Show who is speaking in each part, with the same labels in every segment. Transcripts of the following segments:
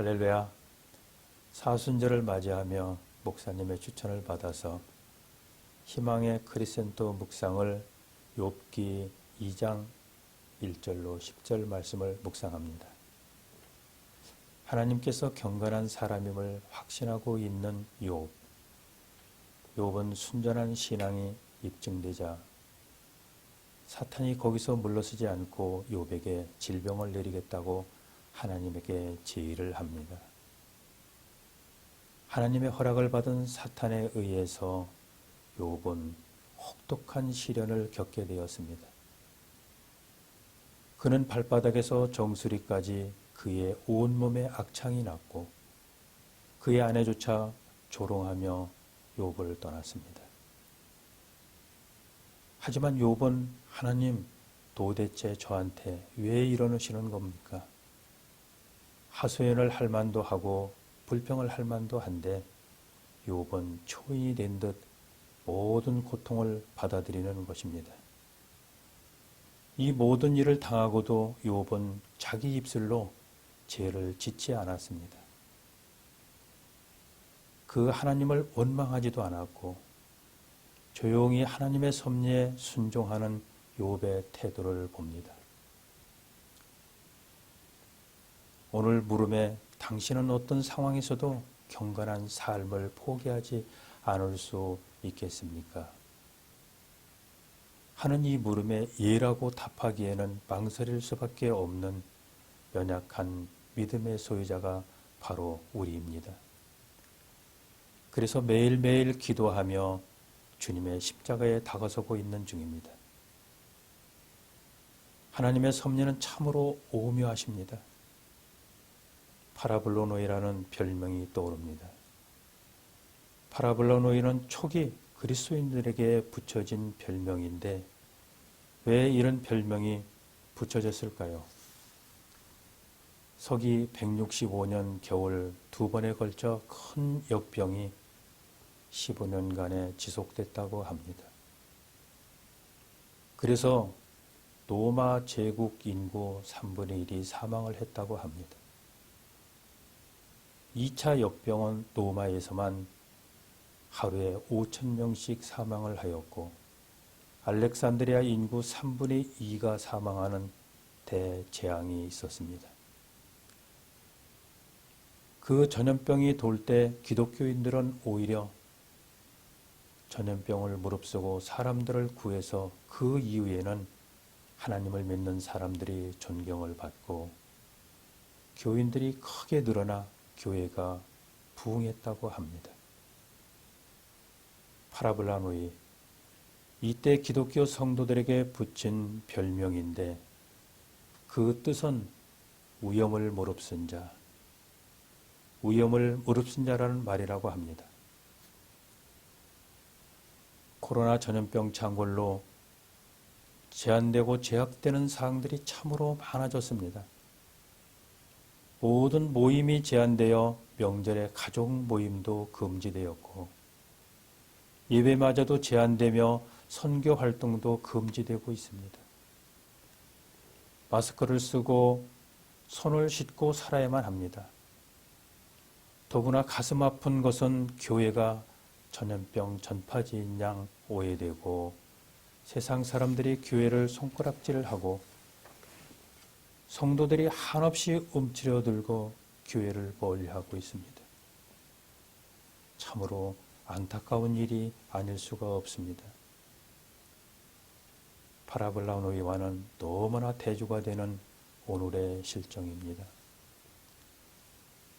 Speaker 1: 할렐루야. 사순절을 맞이하며 목사님의 추천을 받아서 희망의 크리센토 묵상을 욥기 2장 1절로 10절 말씀을 묵상합니다. 하나님께서 경건한 사람임을 확신하고 있는 욥. 욥은 순전한 신앙이 입증되자 사탄이 거기서 물러서지 않고 욥에게 질병을 내리겠다고 하나님에게 제의를 합니다. 하나님의 허락을 받은 사탄에 의해서 욥은 혹독한 시련을 겪게 되었습니다. 그는 발바닥에서 정수리까지 그의 온몸에 악창이 났고 그의 아내조차 조롱하며 욥을 떠났습니다. 하지만 욥은 하나님 도대체 저한테 왜 이러시는 겁니까? 하소연을 할 만도 하고 불평을 할 만도 한데 욥은 초인이 된 듯 모든 고통을 받아들이는 것입니다. 이 모든 일을 당하고도 욥은 자기 입술로 죄를 짓지 않았습니다. 그 하나님을 원망하지도 않았고 조용히 하나님의 섭리에 순종하는 욥의 태도를 봅니다. 오늘 물음에 당신은 어떤 상황에서도 경건한 삶을 포기하지 않을 수 있겠습니까? 하는 이 물음에 예라고 답하기에는 망설일 수밖에 없는 연약한 믿음의 소유자가 바로 우리입니다. 그래서 매일매일 기도하며 주님의 십자가에 다가서고 있는 중입니다. 하나님의 섭리는 참으로 오묘하십니다. 파라블로노이라는 별명이 떠오릅니다. 파라블로노이는 초기 그리스도인들에게 붙여진 별명인데 왜 이런 별명이 붙여졌을까요? 서기 165년 겨울 두 번에 걸쳐 큰 역병이 15년간에 지속됐다고 합니다. 그래서 로마 제국 인구 3분의 1이 사망을 했다고 합니다. 2차 역병은 로마에서만 하루에 5천 명씩 사망을 하였고 알렉산드리아 인구 3분의 2가 사망하는 대재앙이 있었습니다. 그 전염병이 돌 때 기독교인들은 오히려 전염병을 무릅쓰고 사람들을 구해서 그 이후에는 하나님을 믿는 사람들이 존경을 받고 교인들이 크게 늘어나 교회가 부흥했다고 합니다. 파라블라노이 이때 기독교 성도들에게 붙인 별명인데 그 뜻은 위험을 무릅쓴 자, 위험을 무릅쓴 자라는 말이라고 합니다. 코로나 전염병 창궐로 제한되고 제약되는 사항들이 참으로 많아졌습니다. 모든 모임이 제한되어 명절에 가족 모임도 금지되었고 예배마저도 제한되며 선교 활동도 금지되고 있습니다. 마스크를 쓰고 손을 씻고 살아야만 합니다. 더구나 가슴 아픈 것은 교회가 전염병 전파지인 양 오해되고 세상 사람들이 교회를 손가락질을 하고 성도들이 한없이 움츠려 들고 교회를 멀리하고 있습니다. 참으로 안타까운 일이 아닐 수가 없습니다. 파라블라노이와는 너무나 대조가 되는 오늘의 실정입니다.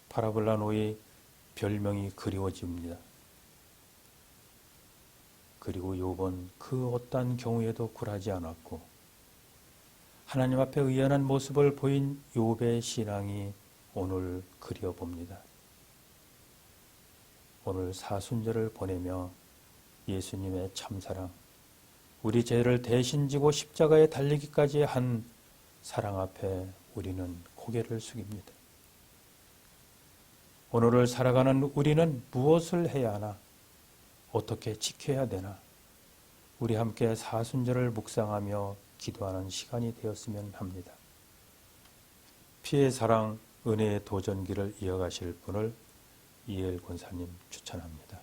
Speaker 1: 파라블라노이 별명이 그리워집니다. 그리고 욥은 그 어떠한 경우에도 굴하지 않았고 하나님 앞에 의연한 모습을 보인 욥의 신앙이 오늘 그려봅니다. 오늘 사순절을 보내며 예수님의 참사랑, 우리 죄를 대신 지고 십자가에 달리기까지 한 사랑 앞에 우리는 고개를 숙입니다. 오늘을 살아가는 우리는 무엇을 해야 하나? 어떻게 지켜야 되나? 우리 함께 사순절을 묵상하며 기도하는 시간이 되었으면 합니다. 피해 사랑 은혜의 도전기를 이어가실 분을 이엘 권사님 추천합니다.